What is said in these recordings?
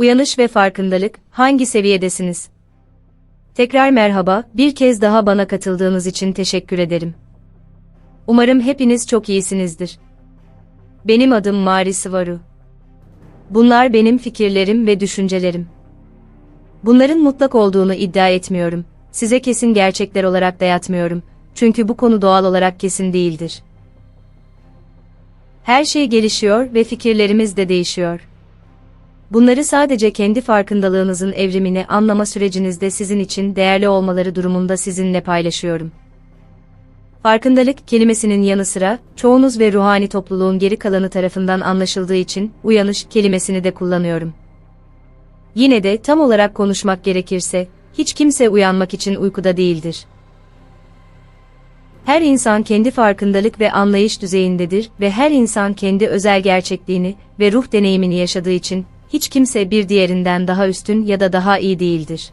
Uyanış ve farkındalık, hangi seviyedesiniz? Tekrar merhaba, bir kez daha bana katıldığınız için teşekkür ederim. Umarım hepiniz çok iyisinizdir. Benim adım Mari Sıvaru. Bunlar benim fikirlerim ve düşüncelerim. Bunların mutlak olduğunu iddia etmiyorum. Size kesin gerçekler olarak dayatmıyorum. Çünkü bu konu doğal olarak kesin değildir. Her şey gelişiyor ve fikirlerimiz de değişiyor. Bunları sadece kendi farkındalığınızın evrimini anlama sürecinizde sizin için değerli olmaları durumunda sizinle paylaşıyorum. Farkındalık kelimesinin yanı sıra çoğunuz ve ruhani topluluğun geri kalanı tarafından anlaşıldığı için uyanış kelimesini de kullanıyorum. Yine de tam olarak konuşmak gerekirse hiç kimse uyanmak için uykuda değildir. Her insan kendi farkındalık ve anlayış düzeyindedir ve her insan kendi özel gerçekliğini ve ruh deneyimini yaşadığı için hiç kimse bir diğerinden daha üstün ya da daha iyi değildir.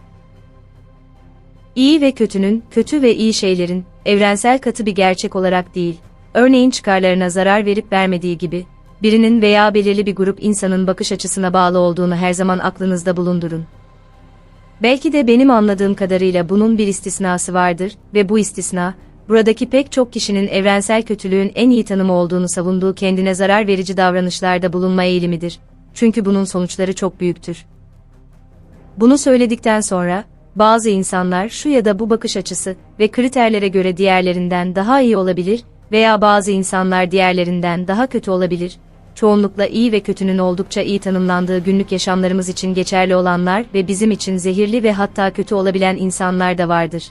İyi ve kötünün, kötü ve iyi şeylerin, evrensel katı bir gerçek olarak değil, örneğin çıkarlarına zarar verip vermediği gibi, birinin veya belirli bir grup insanın bakış açısına bağlı olduğunu her zaman aklınızda bulundurun. Belki de benim anladığım kadarıyla bunun bir istisnası vardır ve bu istisna, buradaki pek çok kişinin evrensel kötülüğün en iyi tanımı olduğunu savunduğu kendine zarar verici davranışlarda bulunma eğilimidir. Çünkü bunun sonuçları çok büyüktür. Bunu söyledikten sonra, bazı insanlar şu ya da bu bakış açısı ve kriterlere göre diğerlerinden daha iyi olabilir veya bazı insanlar diğerlerinden daha kötü olabilir. Çoğunlukla iyi ve kötünün oldukça iyi tanımlandığı günlük yaşamlarımız için geçerli olanlar ve bizim için zehirli ve hatta kötü olabilen insanlar da vardır.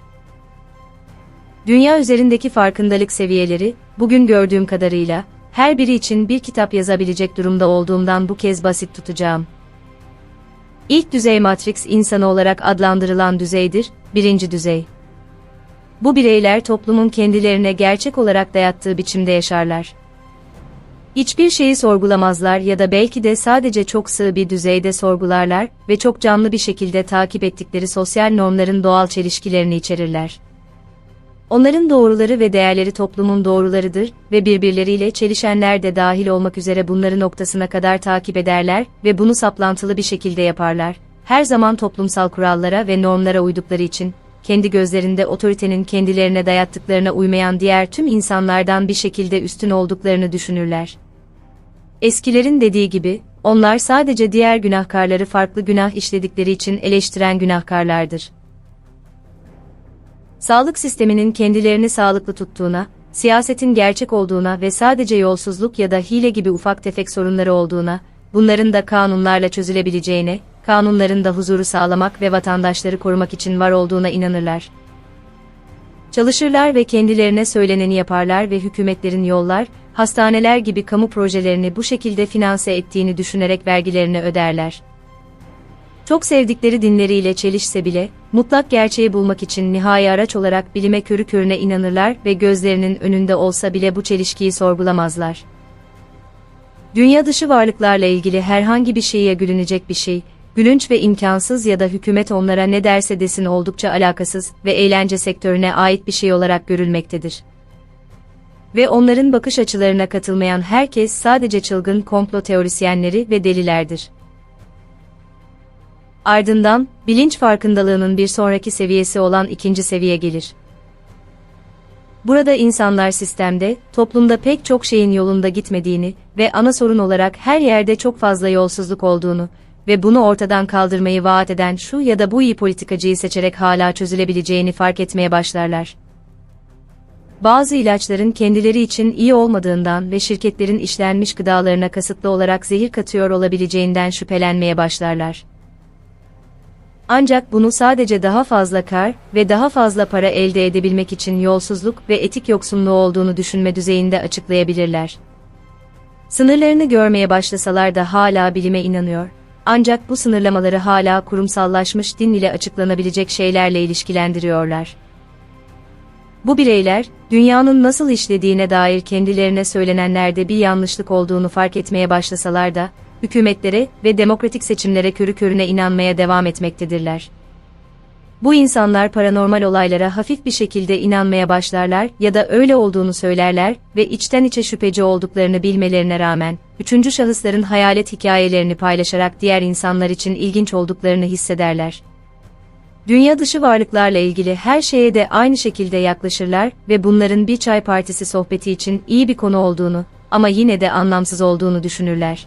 Dünya üzerindeki farkındalık seviyeleri, bugün gördüğüm kadarıyla, her biri için bir kitap yazabilecek durumda olduğumdan bu kez basit tutacağım. İlk düzey Matrix insanı olarak adlandırılan düzeydir, birinci düzey. Bu bireyler toplumun kendilerine gerçek olarak dayattığı biçimde yaşarlar. Hiçbir şeyi sorgulamazlar ya da belki de sadece çok sığ bir düzeyde sorgularlar ve çok canlı bir şekilde takip ettikleri sosyal normların doğal çelişkilerini içerirler. Onların doğruları ve değerleri toplumun doğrularıdır ve birbirleriyle çelişenler de dahil olmak üzere bunları noktasına kadar takip ederler ve bunu saplantılı bir şekilde yaparlar. Her zaman toplumsal kurallara ve normlara uydukları için, kendi gözlerinde otoritenin kendilerine dayattıklarına uymayan diğer tüm insanlardan bir şekilde üstün olduklarını düşünürler. Eskilerin dediği gibi, onlar sadece diğer günahkarları farklı günah işledikleri için eleştiren günahkarlardır sağlık sisteminin kendilerini sağlıklı tuttuğuna, siyasetin gerçek olduğuna ve sadece yolsuzluk ya da hile gibi ufak tefek sorunları olduğuna, bunların da kanunlarla çözülebileceğine, kanunların da huzuru sağlamak ve vatandaşları korumak için var olduğuna inanırlar. Çalışırlar ve kendilerine söyleneni yaparlar ve hükümetlerin yollar, hastaneler gibi kamu projelerini bu şekilde finanse ettiğini düşünerek vergilerini öderler. Çok sevdikleri dinleriyle çelişse bile, mutlak gerçeği bulmak için nihai araç olarak bilime körü körüne inanırlar ve gözlerinin önünde olsa bile bu çelişkiyi sorgulamazlar. Dünya dışı varlıklarla ilgili herhangi bir şeye gülünecek bir şey, gülünç ve imkansız ya da hükümet onlara ne derse desin oldukça alakasız ve eğlence sektörüne ait bir şey olarak görülmektedir. Ve onların bakış açılarına katılmayan herkes sadece çılgın komplo teorisyenleri ve delilerdir. Ardından, bilinç farkındalığının bir sonraki seviyesi olan ikinci seviye gelir. Burada insanlar sistemde, toplumda pek çok şeyin yolunda gitmediğini ve ana sorun olarak her yerde çok fazla yolsuzluk olduğunu ve bunu ortadan kaldırmayı vaat eden şu ya da bu iyi politikacıyı seçerek hala çözülebileceğini fark etmeye başlarlar. Bazı ilaçların kendileri için iyi olmadığından ve şirketlerin işlenmiş gıdalarına kasıtlı olarak zehir katıyor olabileceğinden şüphelenmeye başlarlar. Ancak bunu sadece daha fazla kar ve daha fazla para elde edebilmek için yolsuzluk ve etik yoksunluğu olduğunu düşünme düzeyinde açıklayabilirler. Sınırlarını görmeye başlasalar da hala bilime inanıyor. Ancak bu sınırlamaları hala kurumsallaşmış din ile açıklanabilecek şeylerle ilişkilendiriyorlar. Bu bireyler, dünyanın nasıl işlediğine dair kendilerine söylenenlerde bir yanlışlık olduğunu fark etmeye başlasalar da, hükümetlere ve demokratik seçimlere körü körüne inanmaya devam etmektedirler. Bu insanlar paranormal olaylara hafif bir şekilde inanmaya başlarlar ya da öyle olduğunu söylerler ve içten içe şüpheci olduklarını bilmelerine rağmen, üçüncü şahısların hayalet hikayelerini paylaşarak diğer insanlar için ilginç olduklarını hissederler. Dünya dışı varlıklarla ilgili her şeye de aynı şekilde yaklaşırlar ve bunların bir çay partisi sohbeti için iyi bir konu olduğunu ama yine de anlamsız olduğunu düşünürler.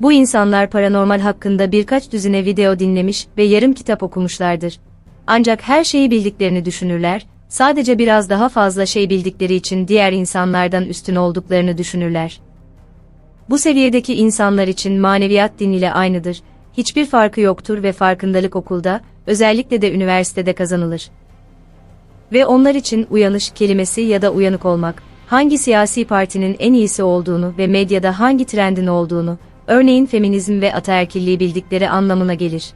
Bu insanlar paranormal hakkında birkaç düzine video dinlemiş ve yarım kitap okumuşlardır. Ancak her şeyi bildiklerini düşünürler, sadece biraz daha fazla şey bildikleri için diğer insanlardan üstün olduklarını düşünürler. Bu seviyedeki insanlar için maneviyat din ile aynıdır, hiçbir farkı yoktur ve farkındalık okulda, özellikle de üniversitede kazanılır. Ve onlar için uyanış kelimesi ya da uyanık olmak, hangi siyasi partinin en iyisi olduğunu ve medyada hangi trendin olduğunu, örneğin feminizm ve ataerkilliği bildikleri anlamına gelir.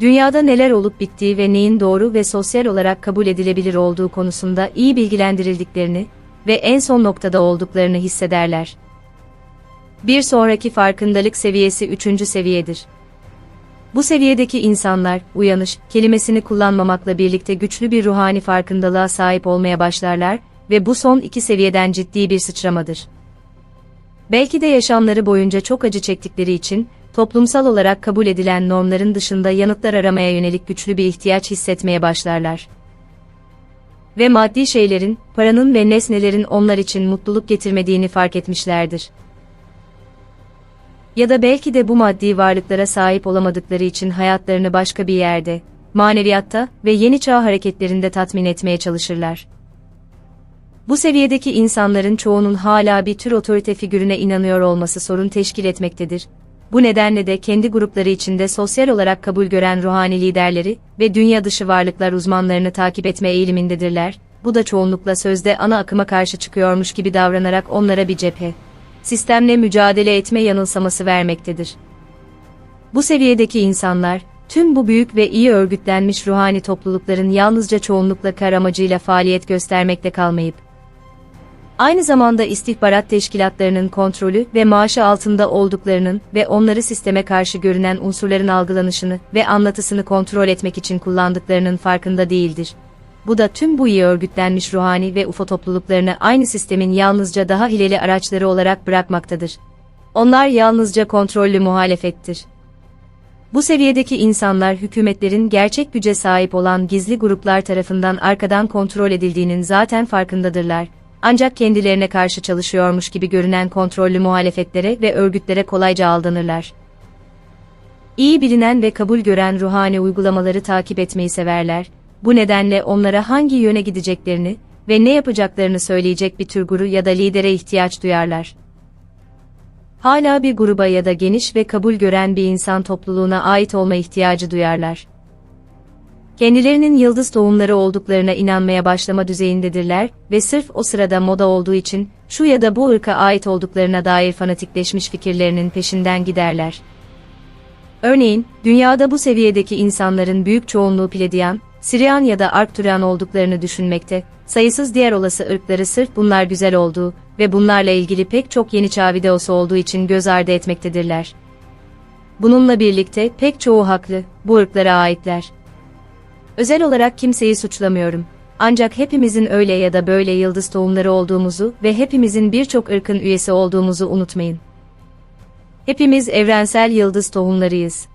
Dünyada neler olup bittiği ve neyin doğru ve sosyal olarak kabul edilebilir olduğu konusunda iyi bilgilendirildiklerini ve en son noktada olduklarını hissederler. Bir sonraki farkındalık seviyesi üçüncü seviyedir. Bu seviyedeki insanlar, uyanış kelimesini kullanmamakla birlikte güçlü bir ruhani farkındalığa sahip olmaya başlarlar ve bu son iki seviyeden ciddi bir sıçramadır. Belki de yaşamları boyunca çok acı çektikleri için, toplumsal olarak kabul edilen normların dışında yanıtlar aramaya yönelik güçlü bir ihtiyaç hissetmeye başlarlar. Ve maddi şeylerin, paranın ve nesnelerin onlar için mutluluk getirmediğini fark etmişlerdir. Ya da belki de bu maddi varlıklara sahip olamadıkları için hayatlarını başka bir yerde, maneviyatta ve yeni çağ hareketlerinde tatmin etmeye çalışırlar. Bu seviyedeki insanların çoğunun hala bir tür otorite figürüne inanıyor olması sorun teşkil etmektedir. Bu nedenle de kendi grupları içinde sosyal olarak kabul gören ruhani liderleri ve dünya dışı varlıklar uzmanlarını takip etme eğilimindedirler. Bu da çoğunlukla sözde ana akıma karşı çıkıyormuş gibi davranarak onlara bir cephe, sistemle mücadele etme yanılsaması vermektedir. Bu seviyedeki insanlar, tüm bu büyük ve iyi örgütlenmiş ruhani toplulukların yalnızca çoğunlukla kar amacıyla faaliyet göstermekte kalmayıp, aynı zamanda istihbarat teşkilatlarının kontrolü ve maaşı altında olduklarının ve onları sisteme karşı görünen unsurların algılanışını ve anlatısını kontrol etmek için kullandıklarının farkında değildir. Bu da tüm bu iyi örgütlenmiş ruhani ve UFO topluluklarını aynı sistemin yalnızca daha hileli araçları olarak bırakmaktadır. Onlar yalnızca kontrollü muhalefettir. Bu seviyedeki insanlar hükümetlerin gerçek güce sahip olan gizli gruplar tarafından arkadan kontrol edildiğinin zaten farkındadırlar ancak kendilerine karşı çalışıyormuş gibi görünen kontrollü muhalefetlere ve örgütlere kolayca aldanırlar. İyi bilinen ve kabul gören ruhani uygulamaları takip etmeyi severler, bu nedenle onlara hangi yöne gideceklerini ve ne yapacaklarını söyleyecek bir tür guru ya da lidere ihtiyaç duyarlar. Hala bir gruba ya da geniş ve kabul gören bir insan topluluğuna ait olma ihtiyacı duyarlar kendilerinin yıldız tohumları olduklarına inanmaya başlama düzeyindedirler ve sırf o sırada moda olduğu için şu ya da bu ırka ait olduklarına dair fanatikleşmiş fikirlerinin peşinden giderler. Örneğin, dünyada bu seviyedeki insanların büyük çoğunluğu Pledian, Siryan ya da Arkturian olduklarını düşünmekte, sayısız diğer olası ırkları sırf bunlar güzel olduğu ve bunlarla ilgili pek çok yeni çağ videosu olduğu için göz ardı etmektedirler. Bununla birlikte pek çoğu haklı, bu ırklara aitler. Özel olarak kimseyi suçlamıyorum. Ancak hepimizin öyle ya da böyle yıldız tohumları olduğumuzu ve hepimizin birçok ırkın üyesi olduğumuzu unutmayın. Hepimiz evrensel yıldız tohumlarıyız.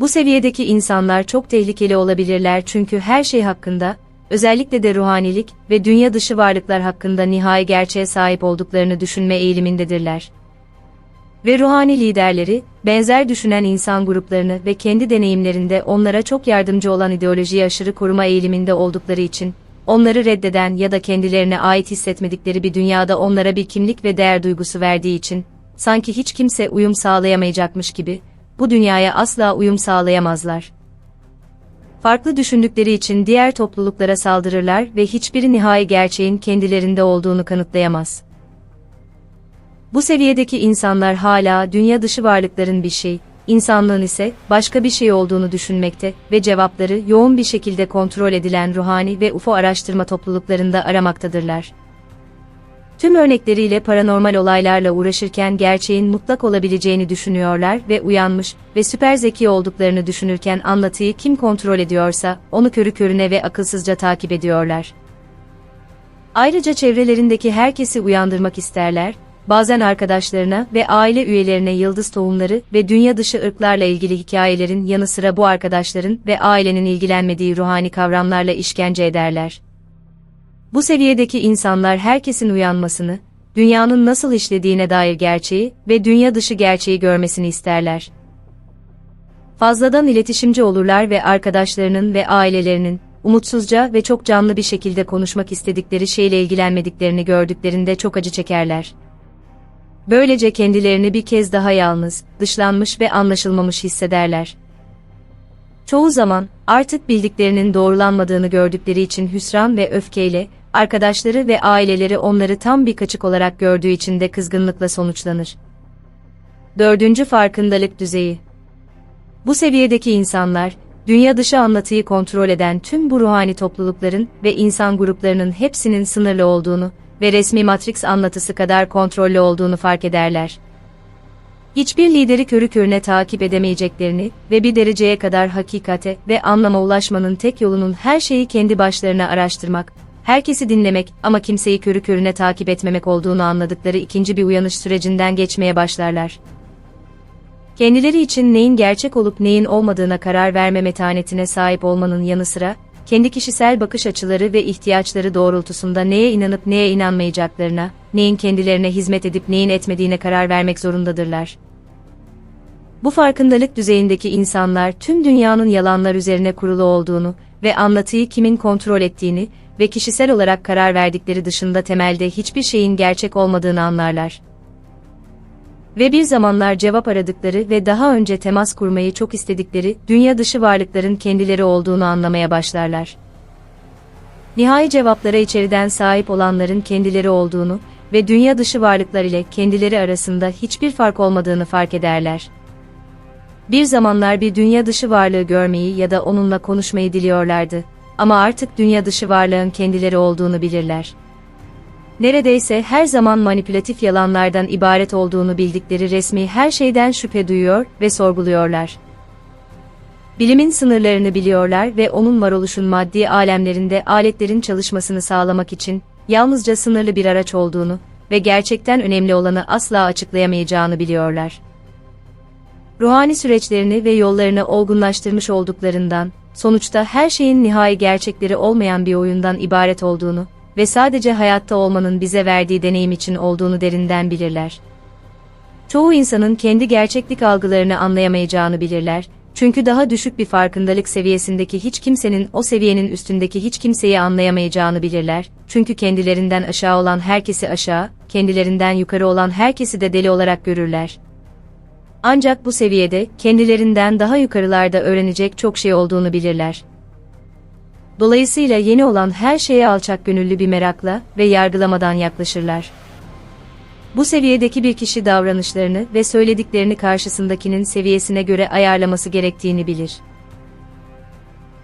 Bu seviyedeki insanlar çok tehlikeli olabilirler çünkü her şey hakkında, özellikle de ruhanilik ve dünya dışı varlıklar hakkında nihai gerçeğe sahip olduklarını düşünme eğilimindedirler ve ruhani liderleri, benzer düşünen insan gruplarını ve kendi deneyimlerinde onlara çok yardımcı olan ideolojiyi aşırı koruma eğiliminde oldukları için, onları reddeden ya da kendilerine ait hissetmedikleri bir dünyada onlara bir kimlik ve değer duygusu verdiği için, sanki hiç kimse uyum sağlayamayacakmış gibi, bu dünyaya asla uyum sağlayamazlar. Farklı düşündükleri için diğer topluluklara saldırırlar ve hiçbiri nihai gerçeğin kendilerinde olduğunu kanıtlayamaz. Bu seviyedeki insanlar hala dünya dışı varlıkların bir şey, insanlığın ise başka bir şey olduğunu düşünmekte ve cevapları yoğun bir şekilde kontrol edilen ruhani ve UFO araştırma topluluklarında aramaktadırlar. Tüm örnekleriyle paranormal olaylarla uğraşırken gerçeğin mutlak olabileceğini düşünüyorlar ve uyanmış ve süper zeki olduklarını düşünürken anlatıyı kim kontrol ediyorsa onu körü körüne ve akılsızca takip ediyorlar. Ayrıca çevrelerindeki herkesi uyandırmak isterler, bazen arkadaşlarına ve aile üyelerine yıldız tohumları ve dünya dışı ırklarla ilgili hikayelerin yanı sıra bu arkadaşların ve ailenin ilgilenmediği ruhani kavramlarla işkence ederler. Bu seviyedeki insanlar herkesin uyanmasını, dünyanın nasıl işlediğine dair gerçeği ve dünya dışı gerçeği görmesini isterler. Fazladan iletişimci olurlar ve arkadaşlarının ve ailelerinin umutsuzca ve çok canlı bir şekilde konuşmak istedikleri şeyle ilgilenmediklerini gördüklerinde çok acı çekerler. Böylece kendilerini bir kez daha yalnız, dışlanmış ve anlaşılmamış hissederler. Çoğu zaman, artık bildiklerinin doğrulanmadığını gördükleri için hüsran ve öfkeyle, arkadaşları ve aileleri onları tam bir kaçık olarak gördüğü için de kızgınlıkla sonuçlanır. Dördüncü farkındalık düzeyi Bu seviyedeki insanlar, dünya dışı anlatıyı kontrol eden tüm bu ruhani toplulukların ve insan gruplarının hepsinin sınırlı olduğunu ve resmi Matrix anlatısı kadar kontrollü olduğunu fark ederler. Hiçbir lideri körü körüne takip edemeyeceklerini ve bir dereceye kadar hakikate ve anlama ulaşmanın tek yolunun her şeyi kendi başlarına araştırmak, herkesi dinlemek ama kimseyi körü körüne takip etmemek olduğunu anladıkları ikinci bir uyanış sürecinden geçmeye başlarlar. Kendileri için neyin gerçek olup neyin olmadığına karar verme metanetine sahip olmanın yanı sıra, kendi kişisel bakış açıları ve ihtiyaçları doğrultusunda neye inanıp neye inanmayacaklarına, neyin kendilerine hizmet edip neyin etmediğine karar vermek zorundadırlar. Bu farkındalık düzeyindeki insanlar tüm dünyanın yalanlar üzerine kurulu olduğunu ve anlatıyı kimin kontrol ettiğini ve kişisel olarak karar verdikleri dışında temelde hiçbir şeyin gerçek olmadığını anlarlar. Ve bir zamanlar cevap aradıkları ve daha önce temas kurmayı çok istedikleri dünya dışı varlıkların kendileri olduğunu anlamaya başlarlar. Nihai cevaplara içeriden sahip olanların kendileri olduğunu ve dünya dışı varlıklar ile kendileri arasında hiçbir fark olmadığını fark ederler. Bir zamanlar bir dünya dışı varlığı görmeyi ya da onunla konuşmayı diliyorlardı ama artık dünya dışı varlığın kendileri olduğunu bilirler. Neredeyse her zaman manipülatif yalanlardan ibaret olduğunu bildikleri resmi her şeyden şüphe duyuyor ve sorguluyorlar. Bilimin sınırlarını biliyorlar ve onun varoluşun maddi alemlerinde aletlerin çalışmasını sağlamak için yalnızca sınırlı bir araç olduğunu ve gerçekten önemli olanı asla açıklayamayacağını biliyorlar. Ruhani süreçlerini ve yollarını olgunlaştırmış olduklarından, sonuçta her şeyin nihai gerçekleri olmayan bir oyundan ibaret olduğunu ve sadece hayatta olmanın bize verdiği deneyim için olduğunu derinden bilirler. Çoğu insanın kendi gerçeklik algılarını anlayamayacağını bilirler, çünkü daha düşük bir farkındalık seviyesindeki hiç kimsenin o seviyenin üstündeki hiç kimseyi anlayamayacağını bilirler, çünkü kendilerinden aşağı olan herkesi aşağı, kendilerinden yukarı olan herkesi de deli olarak görürler. Ancak bu seviyede kendilerinden daha yukarılarda öğrenecek çok şey olduğunu bilirler. Dolayısıyla yeni olan her şeye alçak gönüllü bir merakla ve yargılamadan yaklaşırlar. Bu seviyedeki bir kişi davranışlarını ve söylediklerini karşısındakinin seviyesine göre ayarlaması gerektiğini bilir.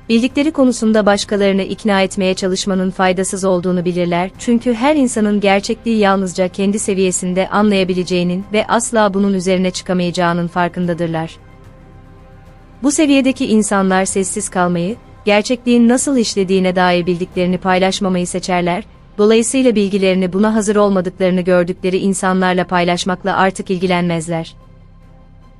Bildikleri konusunda başkalarını ikna etmeye çalışmanın faydasız olduğunu bilirler çünkü her insanın gerçekliği yalnızca kendi seviyesinde anlayabileceğinin ve asla bunun üzerine çıkamayacağının farkındadırlar. Bu seviyedeki insanlar sessiz kalmayı, gerçekliğin nasıl işlediğine dair bildiklerini paylaşmamayı seçerler, dolayısıyla bilgilerini buna hazır olmadıklarını gördükleri insanlarla paylaşmakla artık ilgilenmezler.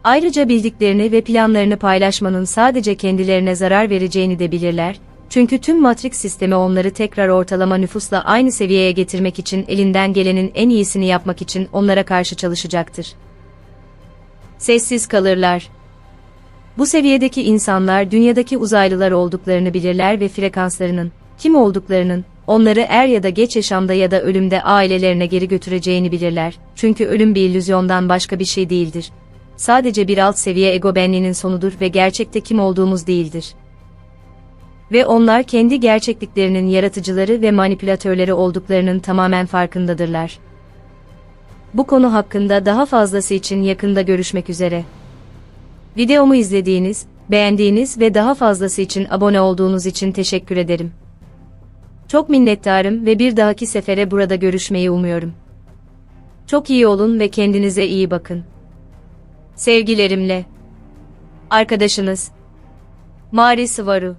Ayrıca bildiklerini ve planlarını paylaşmanın sadece kendilerine zarar vereceğini de bilirler, çünkü tüm Matrix sistemi onları tekrar ortalama nüfusla aynı seviyeye getirmek için elinden gelenin en iyisini yapmak için onlara karşı çalışacaktır. Sessiz kalırlar. Bu seviyedeki insanlar dünyadaki uzaylılar olduklarını bilirler ve frekanslarının, kim olduklarının, onları er ya da geç yaşamda ya da ölümde ailelerine geri götüreceğini bilirler. Çünkü ölüm bir illüzyondan başka bir şey değildir. Sadece bir alt seviye ego benliğinin sonudur ve gerçekte kim olduğumuz değildir. Ve onlar kendi gerçekliklerinin yaratıcıları ve manipülatörleri olduklarının tamamen farkındadırlar. Bu konu hakkında daha fazlası için yakında görüşmek üzere. Videomu izlediğiniz, beğendiğiniz ve daha fazlası için abone olduğunuz için teşekkür ederim. Çok minnettarım ve bir dahaki sefere burada görüşmeyi umuyorum. Çok iyi olun ve kendinize iyi bakın. Sevgilerimle. Arkadaşınız. Mari Sıvaru